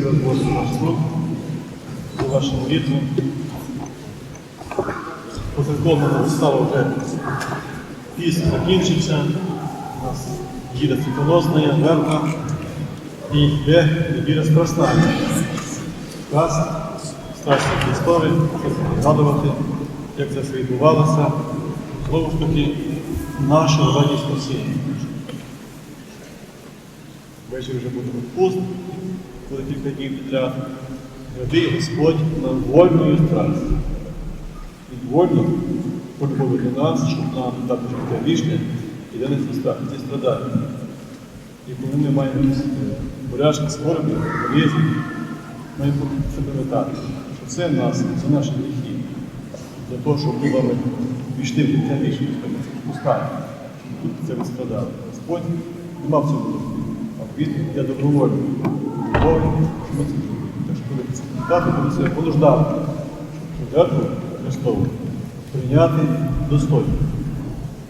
вас Боже наш суд, у вашому молитву. Позаконно стало вже піст закінчився. У нас їде світоносна, верна і йде неділя страсна. Страсть, страсть Христові, згадувати, як це все відбувалося. Знову ж таки, наше раді спасіння. Ввечері вже буде відпуст, коли кілька днів підряд. Веди Господь на вольною страсть. Від вольно полюбові до нас, щоб нам дати життя вічне і для них ці страдання. І коли ми маємо якісь болячки, скорби, болезні, маємо це пам'ятати, що це нас, це наші гріхи. Для того, щоб ми вами війшли в життя вічне, відпускає, щоб це ви страдали. Господь не мав цього. А він я добровольний. Добровольний, це що понуждати, щоб жертву Христову прийняти достойно.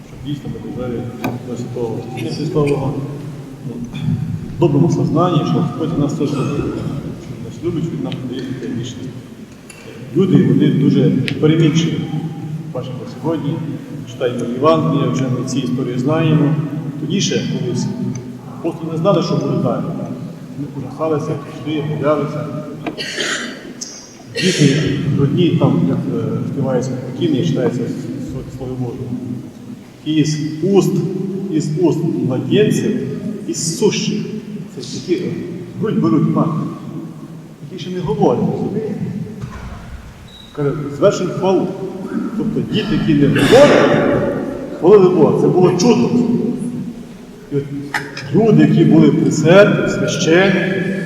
Щоб дійсно ми дожили до святого Христового, ну, в доброму сознанні, що Господь нас теж любить. Що нас любить, він нам дає життя вічне. Люди вони дуже перемінчиві. Бачимо сьогодні, читаємо Євангелія, вже ми ці історії знаємо. Тоді ще колись просто не знали, що буде далі. Вони ужахалися, пішли, боялися. Діти родні, там, як е, співається покійний, читається Слово Боже. Із уст, із уст младенців, із сущих. Це такі е, грудь беруть мати, які ще не говорять, розумієте? Каже, хвалу. Тобто діти, які не говорять, хвалили Бога. Це було чудо. І от люди, які були при церкві, священники,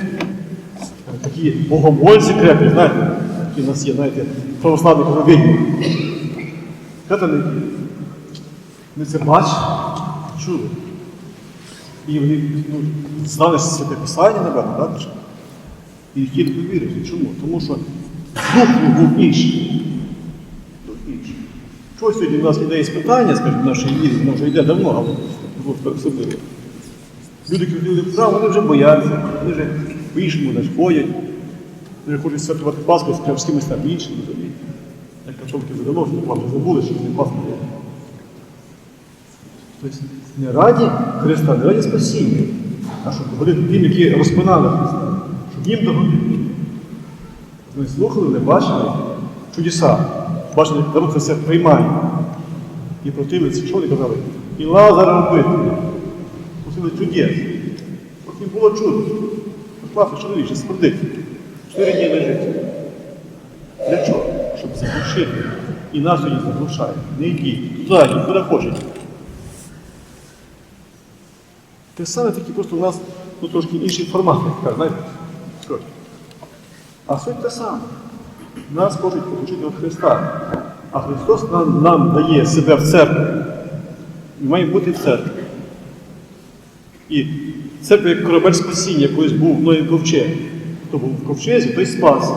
такі богомольці крепкі, знаєте, які в нас є, знаєте, православні провідні. Католики. Вони це бачили, чули. І вони ну, знали що святе писання, напевно, так? І тільки вірили. Чому? Тому що дух був інший. Дух інший. Чого сьогодні в нас ідеї з питання, скажімо, віри, воно вже йде давно, але було особливо. Люди, ходили вони вже бояться, вони вже по-іншому навіть ходять. Вони хочуть святкувати Пасху з кимось там іншим, розумієте? Як католики задало, що вам вже забули, що вони Пасху є. Тобто не раді Христа, не раді спасіння, а щоб догодити тим, які розпинали Христа, щоб їм догодити. Вони слухали, вони бачили чудеса, бачили, як народ це все приймає. І противниці, що вони казали? І Лазара вбити. Просили чудес. От не було чудо. Чоловік, ще смердить. Чотири дні лежить. Для чого? Щоб заглушити. І нас сьогодні заглушає. Не йдіть, туди, куди хочете. Те саме такі просто у нас ну, трошки інший формат, як знаєте? А суть те саме. Нас хочуть получити від Христа. А Христос нам, нам дає себе в церкві. Ми маємо бути в церкві. І церква як корабель спасіння, колись був мною ковчег. Хто був в ковчезі, той спас.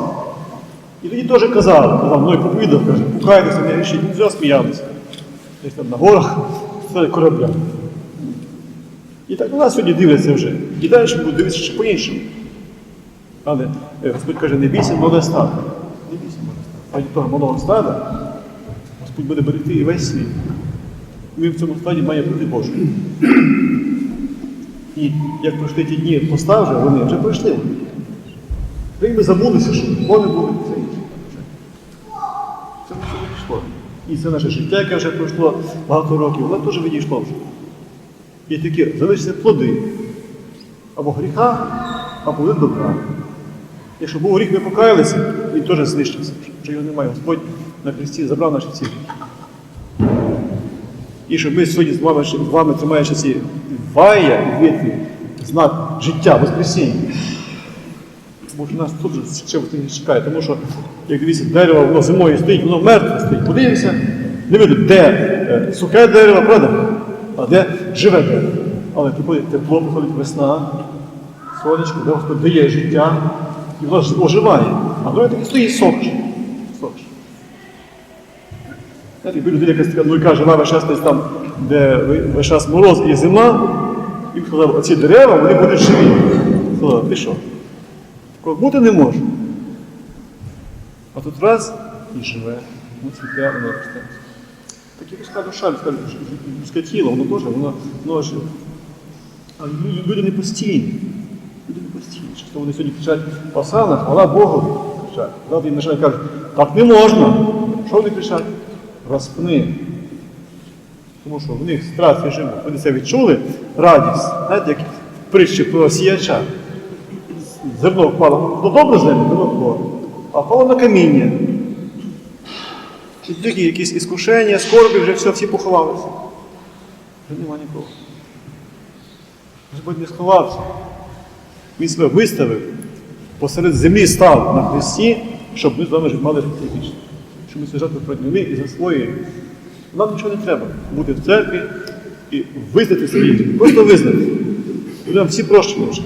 І тоді теж казав, казав, мною проповідав, каже, пукайтеся, не грішіть, все сміялися. Десь там на горах стали корабля. І так на нас сьогодні дивляться вже. І далі будуть дивитися ще по-іншому. Але е, Господь каже, не бійся молоде стадо. Не бійся молоде стадо. Від того малого стада Господь буде берегти і весь світ. Ми в цьому стаді маємо бути Божою. І як пройшли ті дні поста вони вже пройшли. Й ми забулися, що вони були це інше. Це все відійшло. І це наше життя, яке вже пройшло багато років, воно теж відійшло вже. І такі залишаться плоди або гріха, або добра. Якщо був гріх, ми покаялися, він теж знищився. Вже його немає. Господь на Христі забрав наші ці. І щоб ми сьогодні з вами, з вами тримаючи ці вая і знак життя, Воскресіння. Бо нас тут же не чекає, тому що, як дивіться, дерево воно зимою стоїть, воно мертве стоїть. Подивимося, не видно, де е, сухе дерево, правда? А де живе дерево. Але приходить тепло, приходить весна, сонечко, де Господь дає життя, і воно оживає. А друге таки стоїть сохше. Якби людина якась така, ну і каже, вона весь час десь там, де весь час мороз і зима, і сказав, оці дерева, вони будуть живі. Сказав, ти що? Такого бути не може. А тут раз і живе, воно цвіте, воно росте. Так і людська душа, людське тіло, воно теж, воно, воно живе. А люди, не постійні. Люди не постійні. Часто вони сьогодні кричать Осана, хвала Богу. кричать. Завтра їм починають кажуть, так не можна. Що вони кричать? Розпни. Тому що в них страх живуть. Вони це відчули, радість. Знаєте, як притчі про сіяча. Зерно впало до добру землю, зерно впало, а впало на каміння. І тоді якісь іскушення, скорби, вже все, всі поховалися. Вже нема нікого. Господь не сховався. Він себе виставив, посеред землі став на хресті, щоб ми з вами мали життя вічне. Щоб ми свяжати проти ними і засвоюємо. Нам нічого не треба бути в церкві і визнати свої. Просто визнати. Нам всі прощені вже.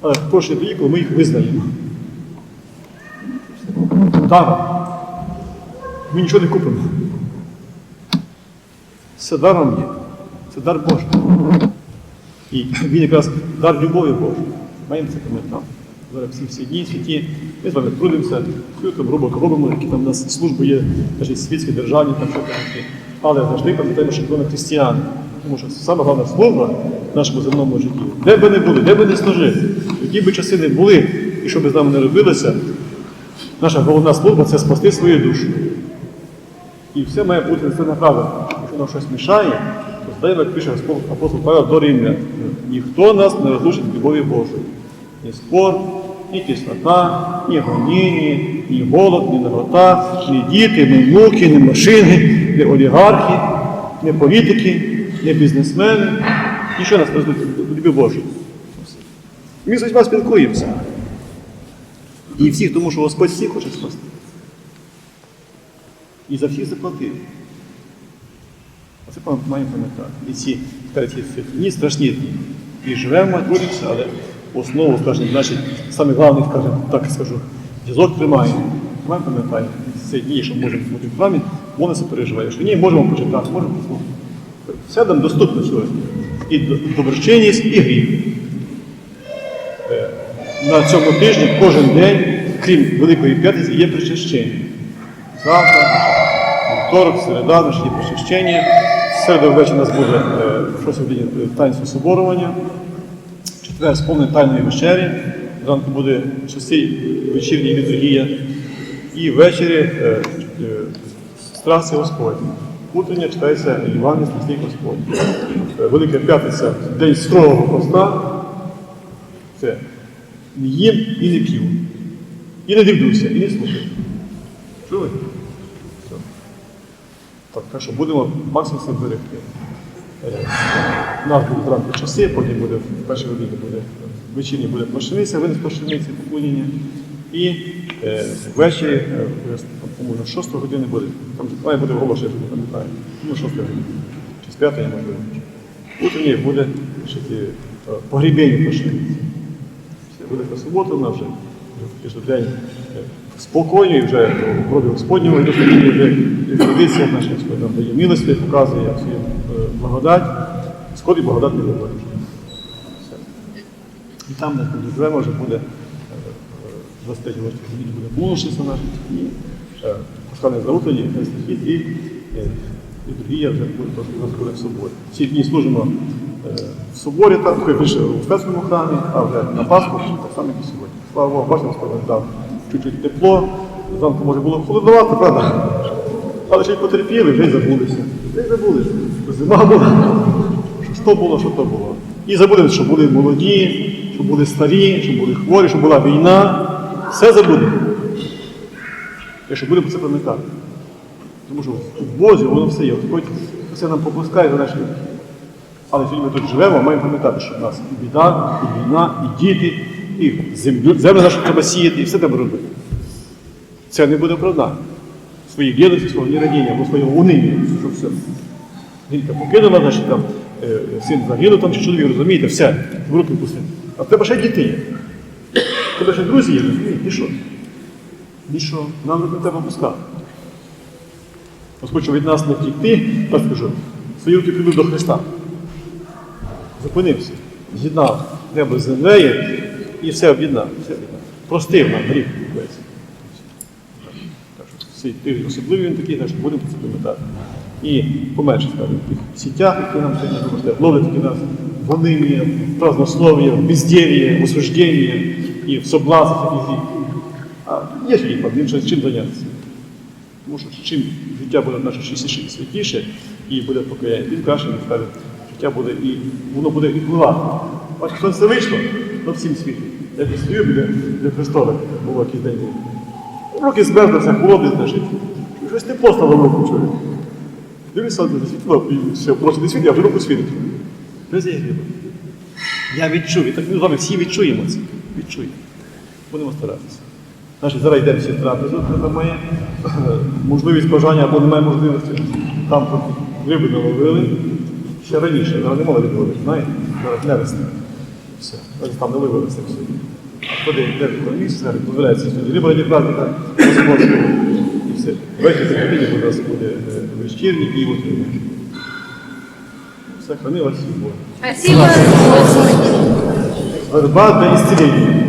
Але прощені тоді, коли ми їх визнаємо. Даром. Ми нічого не купимо. Все даром є. Це дар Божий. І він якраз дар любові Божої. Маємо це пам'ятати. Зараз всі всі дні святі. Ми з вами трудимося, що там роботу робимо, які там у нас служби є, навіть світські, державні, там що такі. Але завжди пам'ятаємо, що ми християни. Тому що саме головна служба в нашому земному житті, де би не були, де би не служили, які би часи не були, і що би з нами не робилося, наша головна служба це спасти свою душу. І все має бути це направлено. Якщо нам щось мішає, то здаємо, як пише апостол Павел до Римлян. Ніхто нас не розлучить від любові Божої. Ні спор, ні тіснота, ні гоніння, ні голод, ні нагота, ні діти, ні внуки, ні машини, ні олігархи, ні політики, ні бізнесмени. Нічого нас від любові Божої. Ми з вами спілкуємося. І всіх, тому що Господь всіх хоче спасти. І за всіх заплатив. Оце пам- маємо пам'ятати. І ці скажімо, ці дні страшні дні. І живемо, трудимося, але основу, скажімо, значить, саме скажімо, так скажу, зв'язок тримаємо. Ми пам'ятаємо, ці дні, що можемо бути в храмі, воно це переживає. Що ні, можемо почитати, можемо послухати. Все нам доступно сьогодні. І до- доброчинність, і гріх. Е, На цьому тижні кожен день, крім Великої П'ятниці, є причащення. Завтра, вівторок, середа, наше є причащення. В середу ввечері у нас буде е, 6 годині е, соборування. Четвер сповнення тайної вечері. Зранку буде часі вечірній літургія. І ввечері е, е, страсти Господні. Утрення читається Євангеліє Страстей Господні. Е, Велика П'ятниця день строгого поста. Це не їм і не п'ю. І не дивлюся, і не слухаю. Чули? Все. Так, так що будемо максимум берегти. Е, нас будуть зранку часи, потім буде в першій годині буде вечірні буде пошениця, винес пошениці, поклоніння. І е, ввечері, е, по-моєму, 6 години буде. Там має бути оголошення, я не пам'ятаю. Ну, 6 години. Чи з 5 можливо. Утренній буде е, погрібення пошениці. Буде та субота, вона вже фактично день е, спокійний, вже в крові Господнього і вже і традиція наша Господь нам дає милості, показує свою е, благодать, Господь і благодать не говорить. І там, де ми живемо, вже буде е, е, 23 роки буде полуночниця наша, і е, останнє заутання, хід і е, літургія вже буде нас буде в соборі. Ці дні служимо е, в соборі, так, більше у спецькому храмі, а вже на Пасху так само, як і сьогодні. Слава Богу, бачимо, дав чуть-чуть тепло, зранку може було холодновато, правда? Але ще й потерпіли, вже й забулися. Вже й забулися. Зима була, що було, що то було. І забудемо, що були молоді, що були старі, що були хворі, що була війна. Все забудемо. Якщо будемо це пам'ятати. Тому що в Бозі воно все є. Господь все нам попускає за наші. Але сьогодні ми тут живемо, маємо пам'ятати, що в нас і біда, і війна, і діти, і землю, землю нашу треба сіяти, і все треба робити. Це не буде оправдання. Своїй бідності, свого нерадіння або свого униння, що все. Жінка покинула, значить там е, син загинув, там чи чоловік, розумієте, все, в руки пустив. А в тебе ще діти є. В тебе ще друзі є, розумієте, і що? Що? Нам не треба пускати. Господь, щоб від нас не втікти, так скажу, свої руки прийдуть до Христа. Зупинився, з'єднав небо з землею, і все об'єднав. Все об'єднав. Простив нам гріх весь. Так що особливий він такий, так що будемо це пам'ятати. І поменше, скажімо, тих сітях, які нам сьогодні випустили, ловлять такі нас в безделье, в осуждение і в соблазнах і А є ліпа, він щось чим зайнятися. Тому що чим життя буде наше святіше, і буде покаяння, тим краще він скаже, життя буде і воно буде і впливати. Ось хто це вийшло на всім світі. Я стою біля, біля Христова, було якийсь день був. Руки змерзлися, холодний значить. Щось не постало руку чую. Дивлюся, засвітло, і все, просто не світло, я вже руку світить. Без я гриба. Я відчув, і так ми з вами всі відчуємо це. Відчуємо. Будемо старатися. Значить, зараз йдемо всі трапезу, хто має е, можливість бажання або немає можливості. Там риби наловили. Ще раніше, зараз не мали ловити, знаєте? Зараз не весна. Все. Ось там не вивелися все. Ходи, йде в місце, зараз дозволяється сьогодні. Риба раді праздника Господського. І все. Ввечері в кабіні у нас буде е, вечірні і утренні. Все, храни вас всіх Бог. Спасибо. Верба для исцеления.